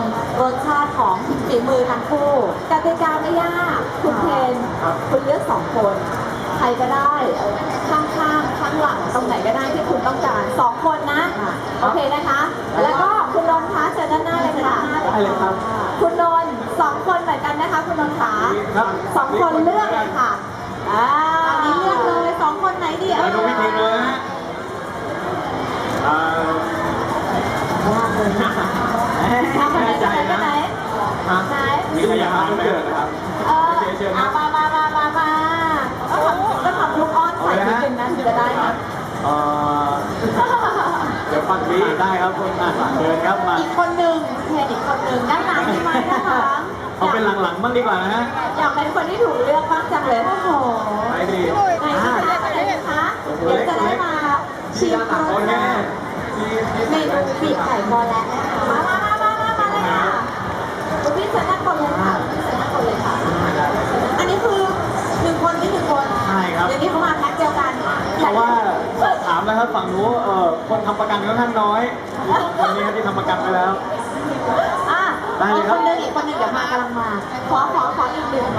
มาชิมรสชาติของฝีมือทั้งคู่กติกาไม่ยากคุณเทนคุณเลือกสองคน ใครก็ได้ข้างข้างๆข้างหลังตรงไหนก็ได้ที่คุณต้องการสองคนนะ โอเคนะคะ แล้วก็คุณนนท์คะเชิญด้านหน้าเลยค่ะได้เลยครับ คุณนนท์สองคนเหมือนกันนะคะ คุณนนท์ขาครับสองคนเลือกเลยค่ะอ่าอันนี้เลือกเลยสองคนไหนดีมาดูวิธีเลยนะฮะ อ่าเอาคนไหนแน่ใจคนไหนนะคนไหนฮะไหนมีใครอยากทานไหมครับเออเอามามามามามาก็ทำก็ทำลูกอ้อนใส่นิดนึงนะถึงจะได้นะเอ่อเดี๋ยวฟังนี้ได้ครับคุณอะเชิญครับมาอีกคนหนึ่งเพนอีกคนหนึ่งด้านหลังใช่ไหมด้านหลังเอาเป็นหลังๆบ้างดีกว่านะฮะอยากเป็นคนที่ถูกเลือกบ้างจังเลยโอ้โหไปดีไหนคะไหนคะเดี๋ยวจะได้มาชิมรสโอเคชาติเมนูปีกไก่บอลแล้วนะคะ ถามแล้วครับฝั่งนู้นเอ่อคนทำประกันค่อนข้างน้อยวันนี้ที่ทำประกันไปแล้ว อะได้เลยครับคนหนึ่งอีกคนหนึ่งเดี๋ยวมากำลังมา ขอขอขออีกหนึ่งก่อน